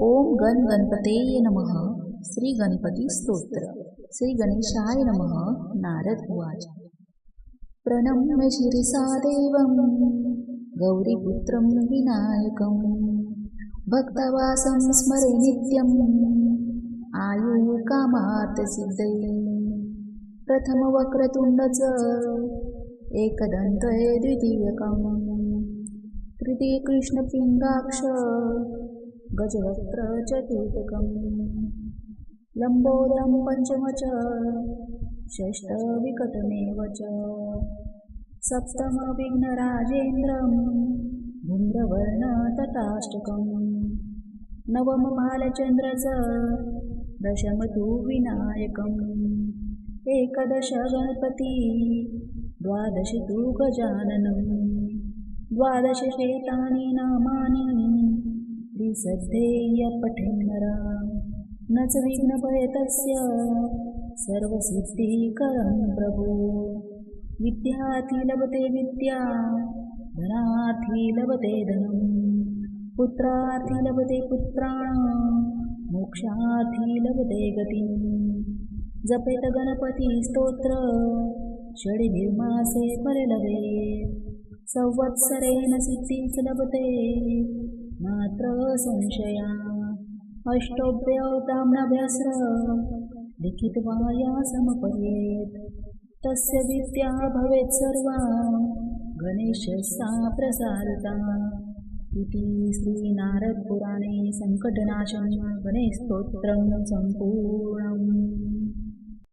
ओम गण गणपतेय नमः। श्री गणपती स्तोत्र। श्री गणेशाय नमः। नारद उवाच। प्रणम्य शिरसा देवं गौरीपुत्रं विनायकं भक्तवासं स्मरे नित्यम् आयुकामार्थसिद्धये प्रथमवक्रतुण्डच एकदन्तये द्वितीयकम्। तृतीय कृष्णपिङ्गाक्ष गजवक्त्र चतुर्थकम् लम्बोदरं पञ्चम च षष्ठविकटमेव च। सप्तमविघ्नराजेन्द्रं धूम्रवर्ण तटाष्टकम् नवम च दशम तु विनायकम् एकदश गणपती द्वादश तु गजाननं द्वादश शेतानि नामानि त्रिसद्धेय पठेन्नरा न च विघ्नभयतस्य सर्वसिद्धिकरं प्रभो। विद्यार्थी लभते विद्या धनार्थी लभते धनं। पुत्रार्थी लभते पुत्राण मोक्षार्थी लभते गतिम् जपेत गणपती स्तोत्र षडिभिर्मासे फललभे। संवत्सरेण सिद्धीच लभते मात्र संशया। अष्टोभ्यताम्नभ्यस्र लिखित्वा या समपयेत्। तस्य विद्या भवेत् सर्वा। गणेशसा प्रसारिता इति श्रीनारदपुराणे सङ्कटनाशं गणेशस्तोत्रं सम्पूर्णम्